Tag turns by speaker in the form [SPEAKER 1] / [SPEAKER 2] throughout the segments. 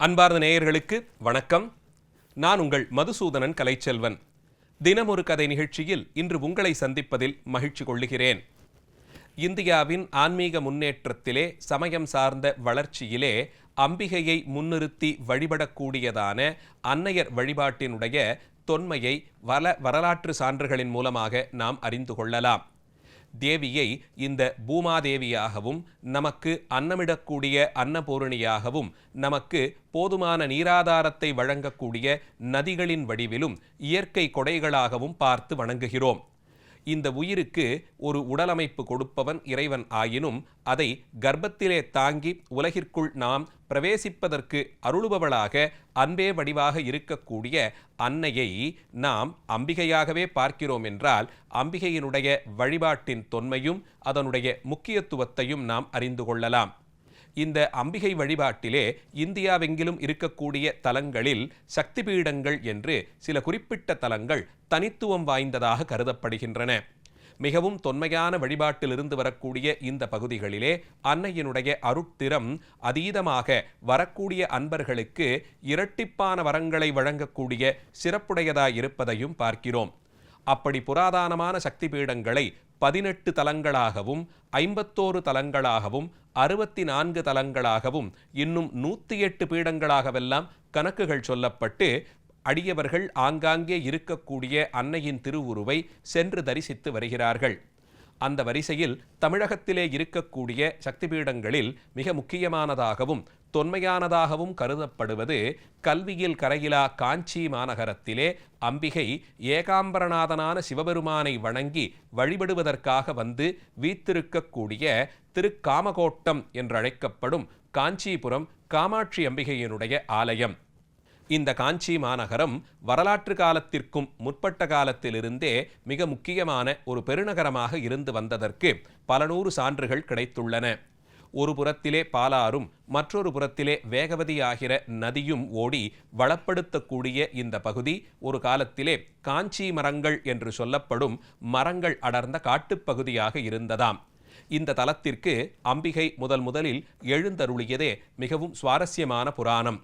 [SPEAKER 1] அன்பார்ந்த நேயர்களுக்கு வணக்கம். நான் உங்கள் மதுசூதனன் கலைச்செல்வன். தினமொரு கதை நிகழ்ச்சியில் இன்று உங்களை சந்திப்பதில் மகிழ்ச்சி கொள்ளுகிறேன். இந்தியாவின் ஆன்மீக முன்னேற்றத்திலே சமயம் சார்ந்த வளர்ச்சியிலே அம்பிகையை முன்னிறுத்தி வழிபடக்கூடியதான அன்னையர் வழிபாட்டினுடைய தொன்மையை வல வரலாற்று சான்றுகளின் மூலமாக நாம் அறிந்து கொள்ளலாம். தேவியை இந்த பூமாதேவியாகவும் நமக்கு அன்னமிடக்கூடிய அன்னபூரணியாகவும் நமக்கு போதுமான நீராதாரத்தை வழங்கக்கூடிய நதிகளின் வடிவிலும் இயற்கை கொடைகளாகவும் பார்த்து வணங்குகிறோம். இந்த உயிருக்கு ஒரு உடலமைப்பு கொடுப்பவன் இறைவன் ஆயினும் அதை கர்ப்பத்திலே தாங்கி உலகிற்குள் நாம் பிரவேசிப்பதற்கு அருளுபவளாக அன்பே வடிவாக இருக்கக்கூடிய அன்னையை நாம் அம்பிகையாகவே பார்க்கிறோம் என்றால் அம்பிகையினுடைய வழிபாட்டின் தொன்மையும் அதனுடைய முக்கியத்துவத்தையும் நாம் அறிந்து கொள்ளலாம். இந்த அம்பிகை வழிபாட்டிலே இந்தியாவெங்கிலும் இருக்கக்கூடிய தலங்களில் சக்தி பீடங்கள் என்று சில குறிப்பிட்ட தலங்கள் தனித்துவம் வாய்ந்ததாக கருதப்படுகின்றன. மிகவும் தொன்மையான வழிபாட்டிலிருந்து வரக்கூடிய இந்த பகுதிகளிலே அன்னையினுடைய அருட்திறம் அதீதமாக வரக்கூடிய அன்பர்களுக்கு இரட்டிப்பான வரங்களை வழங்கக்கூடிய சிறப்புடையதாய் இருப்பதையும் பார்க்கிறோம். அப்படி புராதனமான சக்தி பீடங்களை பதினெட்டு தலங்களாகவும் ஐம்பத்தோரு தலங்களாகவும் அறுபத்தி நான்கு தலங்களாகவும் இன்னும் நூற்றி எட்டு பீடங்களாகவெல்லாம் கணக்குகள் சொல்லப்பட்டு அடியவர்கள் ஆங்காங்கே இருக்கக்கூடிய அன்னையின் திருவுருவை சென்று தரிசித்து வருகிறார்கள். அந்த வரிசையில் தமிழகத்திலே இருக்கக்கூடிய சக்தி பீடங்களில் மிக முக்கியமானதாகவும் தொன்மையானதாகவும் கருதப்படுவது கல்வியில் கரையிலா காஞ்சி மாநகரத்திலே அம்பிகை ஏகாம்பரநாதனான சிவபெருமானை வணங்கி வழிபடுவதற்காக வந்து வீத்திருக்கக்கூடிய திருக்காமகோட்டம் என்றழைக்கப்படும் காஞ்சிபுரம் காமாட்சி அம்பிகையினுடைய ஆலயம். இந்த காஞ்சி மாநகரம் வரலாற்று காலத்திற்கும் முற்பட்ட காலத்திலிருந்தே மிக முக்கியமான ஒரு பெருநகரமாக இருந்து வந்ததற்கு பல நூறு சான்றுகள் கிடைத்துள்ளன. ஒரு புறத்திலே பாலாறும் மற்றொரு புறத்திலே வேகவதி ஆகிற நதியும் ஓடி வளப்படுத்தக்கூடிய இந்த பகுதி ஒரு காலத்திலே காஞ்சி மரங்கள் என்று சொல்லப்படும் மரங்கள் அடர்ந்த காட்டுப்பகுதியாக இருந்ததாம். இந்த தலத்திற்கு அம்பிகை முதல் முதலில் எழுந்தருளியதே மிகவும் சுவாரஸ்யமான புராணம்.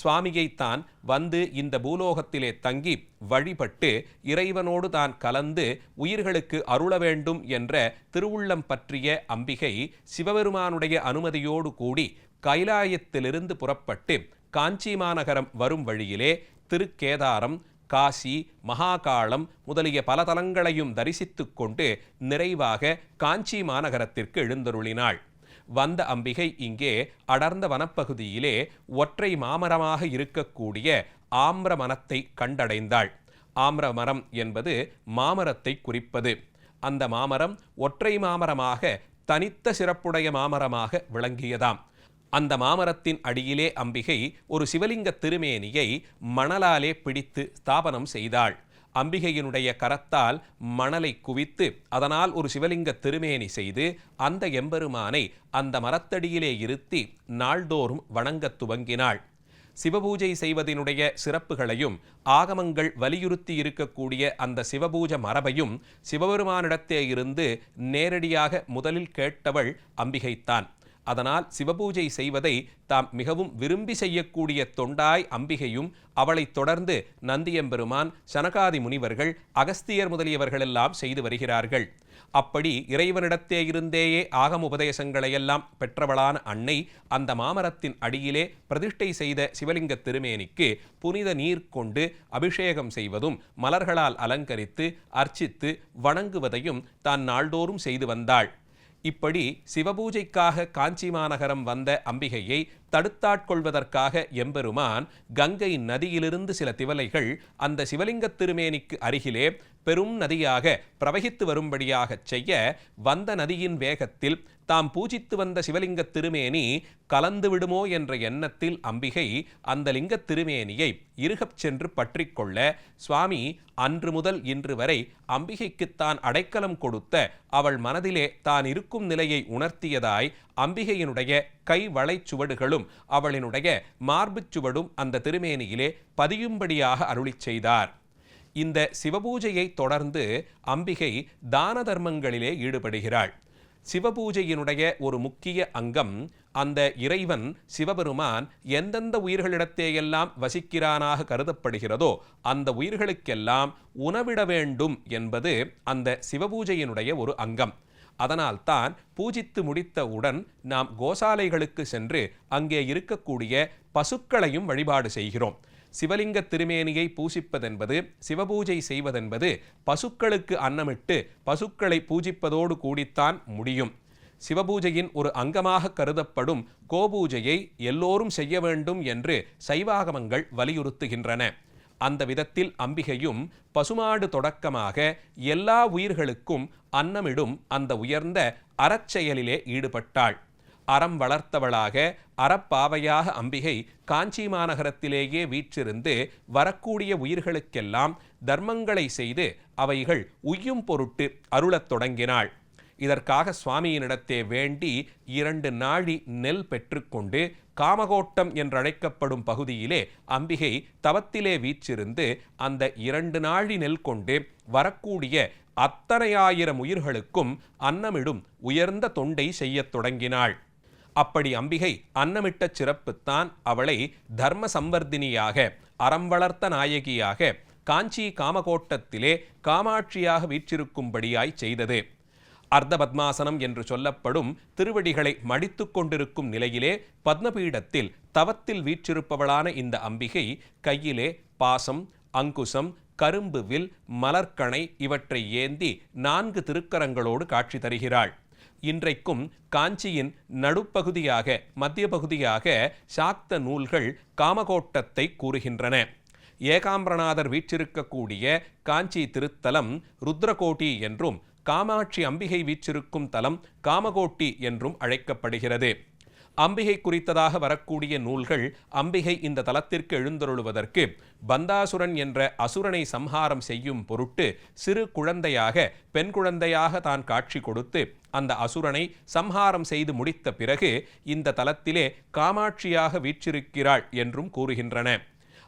[SPEAKER 1] சுவாமியைத்தான் வந்து இந்த பூலோகத்திலே தங்கி வழிபட்டு இறைவனோடு தான் கலந்து உயிர்களுக்கு அருள வேண்டும் என்ற திருவுள்ளம் பற்றிய அம்பிகை சிவபெருமானுடைய அனுமதியோடு கூடி கைலாயத்திலிருந்து புறப்பட்டு காஞ்சி மாநகரம் வரும் வழியிலே திருக்கேதாரம் காசி மகாகாளம் முதலிய பல தலங்களையும் தரிசித்து கொண்டு நிறைவாக காஞ்சி மாநகரத்திற்கு எழுந்தருளினாள். வந்த அம்பிகை இங்கே அடர்ந்த வனப்பகுதியிலே ஒற்றை மாமரமாக இருக்கக்கூடிய ஆம்ர மனத்தை கண்டடைந்தாள். ஆம்ர மரம் என்பது மாமரத்தை குறிப்பது. அந்த மாமரம் ஒற்றை மாமரமாக தனித்த சிறப்புடைய மாமரமாக விளங்கியதாம். அந்த மாமரத்தின் அடியிலே அம்பிகை ஒரு சிவலிங்க திருமேனியை மணலாலே பிடித்து ஸ்தாபனம் செய்தாள். அம்பிகையினுடைய கரத்தால் மணலை குவித்து அதனால் ஒரு சிவலிங்க திருமேனி செய்து அந்த எம்பெருமானை அந்த மரத்தடியிலே இருத்தி நாள்தோறும் வணங்கத் துவங்கினாள். சிவபூஜை செய்வதனுடைய சிறப்புகளையும் ஆகமங்கள் வலியுறுத்தி இருக்கக்கூடிய அந்த சிவபூஜ மரபையும் சிவபெருமானிடத்தே இருந்து நேரடியாக முதலில் கேட்டவள் அம்பிகைத்தான். அதனால் சிவபூஜை செய்வதை தாம் மிகவும் விரும்பி செய்யக்கூடிய தொண்டாய் அம்பிகையும் அவளைத் தொடர்ந்து நந்தியம்பெருமான் சனகாதி முனிவர்கள் அகஸ்தியர் முதலியவர்களெல்லாம் செய்து வருகிறார்கள். அப்படி இறைவனிடத்தே இருந்தேயே ஆகம உபதேசங்களையெல்லாம் பெற்றவளான அன்னை அந்த மாமரத்தின் அடியிலே பிரதிஷ்டை செய்த சிவலிங்க திருமேனிக்கு புனித நீர் கொண்டு அபிஷேகம் செய்வதும் மலர்களால் அலங்கரித்து அர்ச்சித்து வணங்குவதையும் தான் நாள்தோறும் செய்து வந்தாள். இப்படி சிவபூஜைக்காக காஞ்சி மாநகரம் வந்த அம்பிகையை தடுத்தாட்கொள்வதற்காக எம்பெருமான் கங்கை நதியிலிருந்து சில திவலைகள் அந்த சிவலிங்கத் திருமேனிக்கு அருகிலே பெரும் நதியாக பிரவகித்து வரும்படியாகச் செய்ய வந்த நதியின் வேகத்தில் தாம் பூஜித்து வந்த சிவலிங்க திருமேனி கலந்து விடுமோ என்ற எண்ணத்தில் அம்பிகை அந்த லிங்க திருமேனியை இருகப் சென்று பற்றி கொள்ள சுவாமி அன்று முதல் இன்று வரை அம்பிகைக்கு தான் அடைக்கலம் கொடுத்த அவள் மனதிலே தான் இருக்கும் நிலையை உணர்த்தியதாய் அம்பிகையினுடைய கை வளைச்சுவடுகளும் அவளினுடைய மார்புச் சுவடும் அந்த திருமேனியிலே பதியும்படியாக அருளிச் செய்தார். இந்த சிவபூஜையை தொடர்ந்து அம்பிகை தான தர்மங்களிலே ஈடுபடுகிறாள். சிவபூஜையினுடைய ஒரு முக்கிய அங்கம் அந்த இறைவன் சிவபெருமான் எந்தெந்த உயிர்களிடத்தேயெல்லாம் வசிக்கிறானாக கருதப்படுகிறதோ அந்த உயிர்களுக்கெல்லாம் உணவிட வேண்டும் என்பது அந்த சிவபூஜையினுடைய ஒரு அங்கம். அதனால்தான் பூஜித்து முடித்தவுடன் நாம் கோசாலைகளுக்கு சென்று அங்கே இருக்கக்கூடிய பசுக்களையும் வழிபாடு செய்கிறோம். சிவலிங்க திருமேனியை பூசிப்பதென்பது சிவபூஜை செய்வதென்பது பசுக்களுக்கு அன்னமிட்டு பசுக்களை பூஜிப்பதோடு கூடித்தான் முடியும். சிவபூஜையின் ஒரு அங்கமாக கருதப்படும் கோபூஜையை எல்லோரும் செய்ய வேண்டும் என்று சைவாகமங்கள் வலியுறுத்துகின்றன. அந்த விதத்தில் அம்பிகையும் பசுமாடு தொடக்கமாக எல்லா உயிர்களுக்கும் அன்னமிடும் அந்த உயர்ந்த அறச்செயலிலே ஈடுபட்டாள். அறம் வளர்த்தவளாக அறப்பாவையாக அம்பிகை காஞ்சி மாநகரத்திலேயே வீற்றிருந்து வரக்கூடிய உயிர்களுக்கெல்லாம் தர்மங்களை செய்து அவைகள் உய்யும் பொருட்டு அருளத் தொடங்கினாள். இதற்காக சுவாமியினிடத்தே வேண்டி இரண்டு நாழி நெல் பெற்றுக்கொண்டு காமகோட்டம் என்றழைக்கப்படும் பகுதியிலே அம்பிகை தவத்திலே வீச்சிருந்து அந்த இரண்டு நாழி நெல் கொண்டு வரக்கூடிய அத்தனையாயிரம் உயிர்களுக்கும் அன்னமிடும் உயர்ந்த தொண்டை செய்யத் தொடங்கினாள். அப்படி அம்பிகை அன்னமிட்ட சிறப்புத்தான் அவளை தர்ம சம்வர்தினியாக அறம் வளர்த்த நாயகியாக காஞ்சி காமகோட்டத்திலே காமாட்சியாக வீற்றிருக்கும்படியாய் செய்தது. அர்த்த பத்மாசனம் என்று சொல்லப்படும் திருவடிகளை மடித்து கொண்டிருக்கும் நிலையிலே பத்மபீடத்தில் தவத்தில் வீற்றிருப்பவளான இந்த அம்பிகை கையிலே பாசம் அங்குசம் கரும்பு வில் மலர்கணை இவற்றை ஏந்தி நான்கு திருக்கரங்களோடு காட்சி தருகிறாள். இன்றைக்கும் காஞ்சியின் நடுப்பகுதியாக மத்திய பகுதியாக சாக்த நூல்கள் காமகோட்டத்தை கூறுகின்றன. ஏகாம்பரநாதர் வீற்றிருக்கக்கூடிய காஞ்சி திருத்தலம் ருத்ரகோட்டி என்றும் காமாட்சி அம்பிகை வீற்றிருக்கும் தலம் காமகோட்டி என்றும் அழைக்கப்படுகிறது. அம்பிகை குறித்ததாக வரக்கூடிய நூல்கள் அம்பிகை இந்த தலத்திற்கு எழுந்தருளுவதற்கு பந்தாசுரன் என்ற அசுரனை சம்ஹாரம் செய்யும் பொருட்டு சிறு குழந்தையாக பெண் குழந்தையாக தான் காட்சி கொடுத்து அந்த அசுரனை சம்ஹாரம் செய்து முடித்த பிறகு இந்த தலத்திலே காமாட்சியாக வீற்றிருக்கிறாள் என்றும் கூறுகின்றன.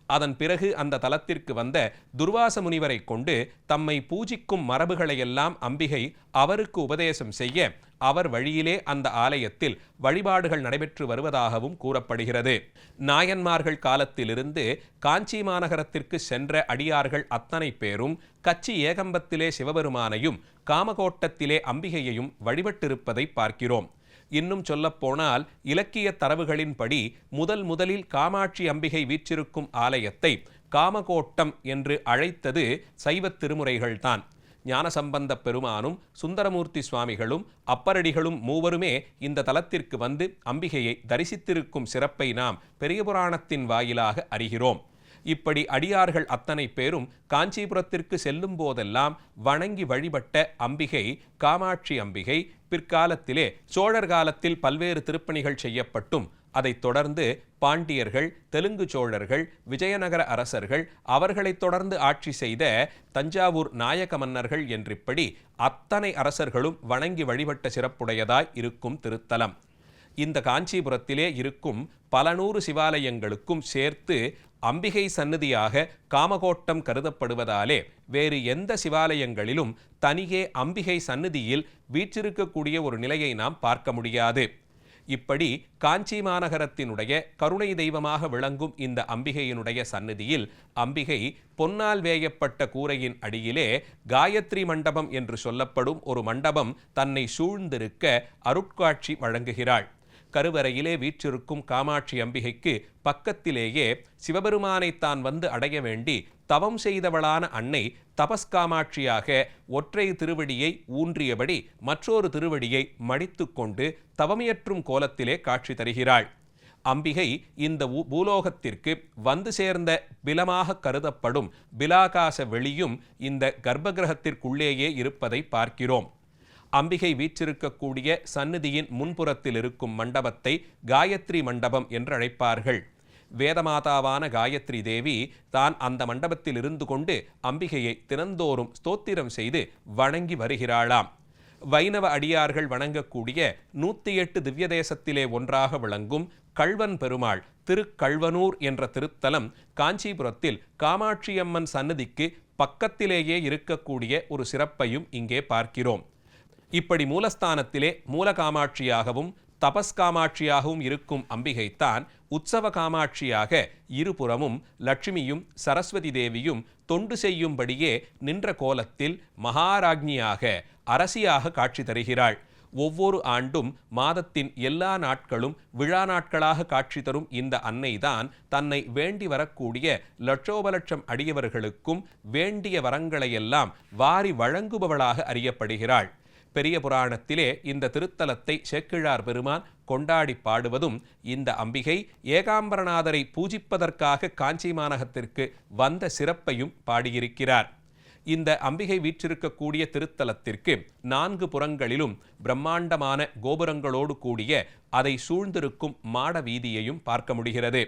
[SPEAKER 1] அதன் பிறகு அந்த தலத்திற்கு வந்த துர்வாச முனிவரை கொண்டு தம்மை பூஜிக்கும் மரபுகளையெல்லாம் அம்பிகை அவருக்கு உபதேசம் செய்ய அவர் வழியிலே அந்த ஆலயத்தில் வழிபாடுகள் நடைபெற்று வருவதாகவும் கூறப்படுகிறது. நாயன்மார்கள் காலத்திலிருந்து காஞ்சி மாநகரத்திற்கு சென்ற அடியார்கள் அத்தனை பேரும் கச்சி ஏகம்பத்திலே சிவபெருமானையும் காமகோட்டத்திலே அம்பிகையையும் வழிபட்டிருப்பதை பார்க்கிறோம். இன்னும் சொல்லப்போனால் இலக்கிய தரவுகளின்படி முதல் முதலில் காமாட்சி அம்பிகை வீற்றிருக்கும் ஆலயத்தை காமகோட்டம் என்று அழைத்தது சைவத் திருமுறைகள்தான். ஞானசம்பந்த பெருமானும் சுந்தரமூர்த்தி சுவாமிகளும் அப்பரடிகளும் மூவருமே இந்த தலத்திற்கு வந்து அம்பிகையை தரிசித்திருக்கும் சிறப்பை நாம் பெரிய புராணத்தின் வாயிலாக அறிகிறோம். இப்படி அடியார்கள் அத்தனை பேரும் காஞ்சிபுரத்திற்கு செல்லும் போதெல்லாம் வணங்கி வழிபட்ட அம்பிகை காமாட்சி அம்பிகை பிற்காலத்திலே சோழர் காலத்தில் பல்வேறு திருப்பணிகள் செய்யப்பட்டும். அதைத் தொடர்ந்து பாண்டியர்கள் தெலுங்கு சோழர்கள் விஜயநகர அரசர்கள் அவர்களைத் தொடர்ந்து ஆட்சி செய்த தஞ்சாவூர் நாயக மன்னர்கள் என்றிப்படி அத்தனை அரசர்களும் வணங்கி வழிபட்ட சிறப்புடையதாய் இருக்கும் திருத்தலம். இந்த காஞ்சிபுரத்திலே இருக்கும் பல நூறு சிவாலயங்களுக்கும் சேர்த்து அம்பிகை சன்னதியாக காமகோட்டம் கருதப்படுவதாலே வேறு எந்த சிவாலயங்களிலும் தனியே அம்பிகை சன்னதியில் வீற்றிருக்கக்கூடிய ஒரு நிலையை நாம் பார்க்க முடியாது. இப்படி காஞ்சி மாநகரத்தினுடைய கருணை தெய்வமாக விளங்கும் இந்த அம்பிகையினுடைய சன்னதியில் அம்பிகை பொன்னால் வேயப்பட்ட கூரையின் அடியிலே காயத்ரி மண்டபம் என்று சொல்லப்படும் ஒரு மண்டபம் தன்னை சூழ்ந்திருக்க அருட்காட்சி வழங்குகிறாள். கருவறையிலே வீற்றிருக்கும் காமாட்சி அம்பிகைக்கு பக்கத்திலேயே சிவபெருமானை தான் வந்து அடைய வேண்டி தவம் செய்தவளான அன்னை தபஸ்காமாட்சியாக ஒற்றை திருவடியை ஊன்றியபடி மற்றொரு திருவடியை மடித்து கொண்டு தவமியற்றும் கோலத்திலே காட்சி தருகிறாள். அம்பிகை இந்த பூலோகத்திற்கு வந்து சேர்ந்த பிலமாக கருதப்படும் பிலாகாச வெளியும் இந்த கர்ப்பகிரகத்திற்குள்ளேயே இருப்பதை பார்க்கிறோம். அம்பிகை வீற்றிருக்கக்கூடிய சந்நிதியின் முன்புறத்தில் இருக்கும் மண்டபத்தை காயத்ரி மண்டபம் என்று அழைப்பார்கள் வேதமாதாவான காயத்ரி தேவி தான் அந்த மண்டபத்தில் இருந்து கொண்டு அம்பிகையை தினந்தோறும் ஸ்தோத்திரம் செய்து வணங்கி வருகிறாளாம். வைணவ அடியார்கள் வணங்கக்கூடிய நூத்தி எட்டு திவ்ய தேசத்திலே ஒன்றாக விளங்கும் கல்வன் பெருமாள் திருக்கல்வனூர் என்ற திருத்தலம் காஞ்சிபுரத்தில் காமாட்சியம்மன் சன்னதிக்கு பக்கத்திலேயே இருக்கக்கூடிய ஒரு சிறப்பையும் இங்கே பார்க்கிறோம். இப்படி மூலஸ்தானத்திலே மூல காமாட்சியாகவும் தபஸ் காமாட்சியாகவும் இருக்கும் அம்பிகைத்தான் உற்சவ காமாட்சியாக இருபுறமும் லட்சுமியும் சரஸ்வதி தேவியும் தொண்டு செய்யும்படியே நின்ற கோலத்தில் மகாராஜ்ஞியாக அரசியாக காட்சி தருகிறாள். ஒவ்வொரு ஆண்டும் மாதத்தின் எல்லா நாட்களும் விழா நாட்களாக காட்சி தரும் இந்த அன்னைதான் தன்னை வேண்டி வரக்கூடிய லட்சோபலட்சம் அடியவர்களுக்கும் வேண்டிய வரங்களையெல்லாம் வாரி வழங்குபவளாக அறியப்படுகிறாள். பெரிய புராணத்திலே இந்த திருத்தலத்தை சேக்கிழார் பெருமான் கொண்டாடி பாடுவதும் இந்த அம்பிகை ஏகாம்பரநாதரை பூஜிப்பதற்காக காஞ்சி மாநகத்திற்கு வந்த சிறப்பையும் பாடியிருக்கிறார். இந்த அம்பிகை வீற்றிருக்கக்கூடிய திருத்தலத்திற்கு நான்கு புறங்களிலும் பிரம்மாண்டமான கோபுரங்களோடு கூடிய அதை சூழ்ந்திருக்கும் மாட வீதியையும் பார்க்க முடிகிறது.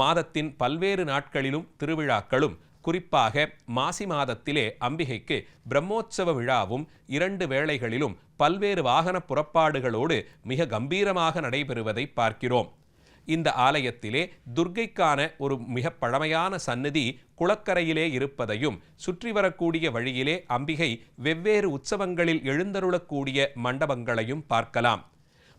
[SPEAKER 1] மாதத்தின் பல்வேறு நாட்களிலும் திருவிழாக்களும் குறிப்பாக மாசி மாதத்திலே அம்பிகைக்கு பிரம்மோற்சவ விழாவும் இரண்டு வேளைகளிலும் பல்வேறு வாகன புறப்பாடுகளோடு மிக கம்பீரமாக நடைபெறுவதை பார்க்கிறோம். இந்த ஆலயத்திலே துர்க்கைக்கான ஒரு மிக பழமையான சந்நிதி குளக்கரையிலே இருப்பதையும் சுற்றி வரக்கூடிய வழியிலே அம்பிகை வெவ்வேறு உற்சவங்களில் எழுந்தருளக்கூடிய மண்டபங்களையும் பார்க்கலாம்.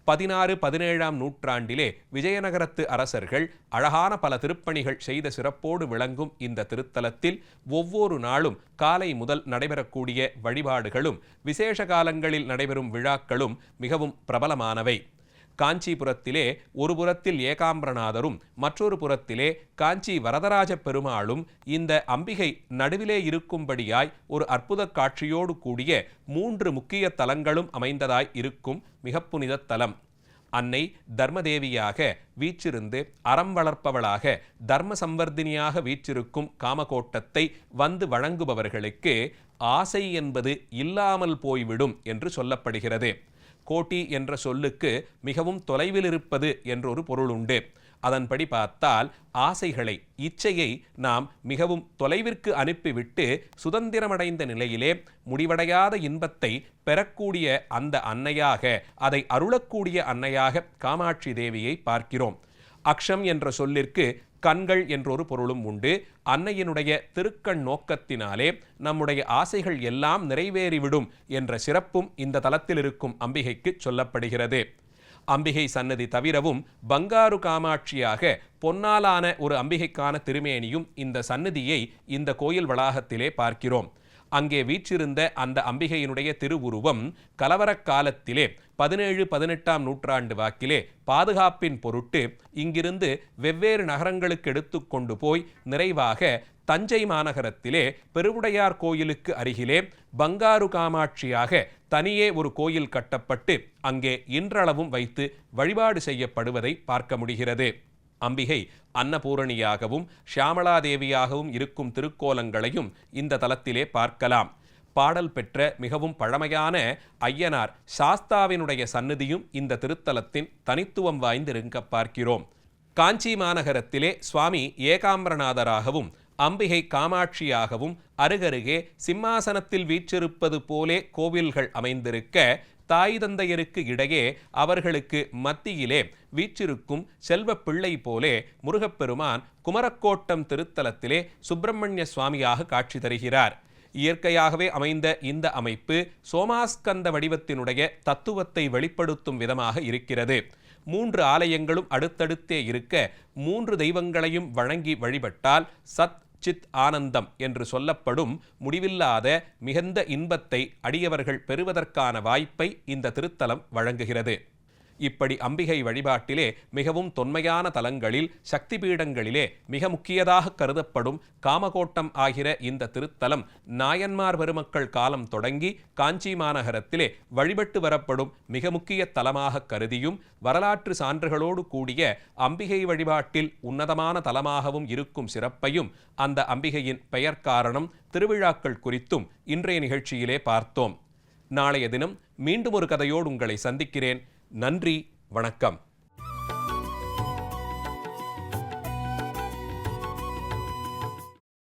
[SPEAKER 1] பதினாறு பதினேழாம் நூற்றாண்டிலே விஜயநகரத்து அரசர்கள் அழகான பல திருப்பணிகள் செய்த சிறப்போடு விளங்கும் இந்த திருத்தலத்தில் ஒவ்வொரு நாளும் காலை முதல் நடைபெறக்கூடிய வழிபாடுகளும் விசேஷ காலங்களில் நடைபெறும் விழாக்களும் மிகவும் பிரபலமானவை. காஞ்சிபுரத்திலே ஒரு புறத்தில் ஏகாம்பரநாதரும் மற்றொரு புறத்திலே காஞ்சி வரதராஜ பெருமாளும் இந்த அம்பிகை நடுவிலே இருக்கும்படியாய் ஒரு அற்புத காட்சியோடு கூடிய மூன்று முக்கிய தலங்களும் அமைந்ததாய் இருக்கும் மிக புனித தலம். அன்னை தர்மதேவியாக வீற்றிருந்து அறம் வளர்ப்பவளாக தர்ம சம்வர்தினியாக வீற்றிருக்கும் காமகோட்டத்தை வந்து வழங்குபவர்களுக்கு ஆசை என்பது இல்லாமல் போய்விடும் என்று சொல்லப்படுகிறது. கோட்டி என்ற சொல்லுக்கு மிகவும் தொலைவில் இருப்பது என்றொரு பொருள் உண்டு. அதன்படி பார்த்தால் ஆசைகளை இச்சையை நாம் மிகவும் தொலைவிற்கு அனுப்பிவிட்டு சுதந்திரமடைந்த நிலையிலே முடிவடையாத இன்பத்தை பெறக்கூடிய அந்த அன்னையாக அதை அருளக்கூடிய அன்னையாக காமாட்சி தேவியை பார்க்கிறோம். அக்ஷம் என்ற சொல்லிற்கு கண்கள் என்றொரு பொருளும் உண்டு. அன்னையினுடைய திருக்கண் நோக்கத்தினாலே நம்முடைய ஆசைகள் எல்லாம் நிறைவேறிவிடும் என்ற சிறப்பும் இந்த தலத்தில் இருக்கும் அம்பிகைக்கு சொல்லப்படுகிறது. அம்பிகை சன்னதி தவிரவும் பங்காரு காமாட்சியாக பொன்னாலான ஒரு அம்பிகைக்கான திருமேனியும் இந்த சன்னதியை இந்த கோயில் வளாகத்திலே பார்க்கிறோம். அங்கே வீற்றிருந்த அந்த அம்பிகையினுடைய திருவுருவம் கலவரக் காலத்திலே பதினேழு பதினெட்டாம் நூற்றாண்டு வாக்கிலே பாதுகாப்பின் பொருட்டு இங்கிருந்து வெவ்வேறு நகரங்களுக்கு எடுத்து கொண்டு போய் நிறைவாக தஞ்சை மாநகரத்திலே பெருவுடையார் கோயிலுக்கு அருகிலே பங்காரு காமாட்சியாக தனியே ஒரு கோயில் கட்டப்பட்டு அங்கே இன்றளவும் வைத்து வழிபாடு செய்யப்படுவதை பார்க்க முடிகிறது. அம்பிகை அன்னபூரணியாகவும் ஷியாமளாதேவியாகவும் இருக்கும் திருக்கோலங்களையும் இந்த தலத்திலே பார்க்கலாம். பாடல் பெற்ற மிகவும் பழமையான ஐயனார் சாஸ்தாவினுடைய சன்னதியும் இந்த திருத்தலத்தின் தனித்துவம் வாய்ந்திருக்க பார்க்கிறோம். காஞ்சி மாநகரத்திலே சுவாமி ஏகாம்பரநாதராகவும் அம்பிகை காமாட்சியாகவும் அருகருகே சிம்மாசனத்தில் வீற்றிருப்பது போலே கோவில்கள் அமைந்திருக்க தாய் தந்தையருக்கு இடையே அவர்களுக்கு மத்தியிலே வீற்றிருக்கும் செல்வ பிள்ளை போலே முருகப்பெருமான் குமரக்கோட்டம் திருத்தலத்திலே சுப்பிரமணிய சுவாமியாக காட்சி தருகிறார். இயற்கையாகவே அமைந்த இந்த அமைப்பு சோமாஸ்கந்த வடிவத்தினுடைய தத்துவத்தை வெளிப்படுத்தும் விதமாக இருக்கிறது. மூன்று ஆலயங்களும் அடுத்தடுத்தே இருக்க மூன்று தெய்வங்களையும் வழங்கி வழிபட்டால் சத் சித் ஆனந்தம் என்று சொல்லப்படும் முடிவில்லாத மிகுந்த இன்பத்தை அடியவர்கள் பெறுவதற்கான வாய்ப்பை இந்த திருத்தலம் வழங்குகிறது. இப்படி அம்பிகை வழிபாட்டிலே மிகவும் தொன்மையான தலங்களில் சக்தி பீடங்களிலே மிக முக்கியதாக கருதப்படும் காமகோட்டம் ஆகிற இந்த திருத்தலம் நாயன்மார் பெருமக்கள் காலம் தொடங்கி காஞ்சி மாநகரத்திலே வழிபட்டு வரப்படும் மிக முக்கிய தலமாக கருதியும் வரலாற்று சான்றுகளோடு கூடிய அம்பிகை வழிபாட்டில் உன்னதமான தலமாகவும் இருக்கும் சிறப்பையும் அந்த அம்பிகையின் பெயர் காரணம் திருவிழாக்கள் குறித்தும் இன்றைய நிகழ்ச்சியிலே பார்த்தோம். நாளைய தினம் மீண்டும் ஒரு கதையோடு உங்களை சந்திக்கிறேன். நன்றி வணக்கம்.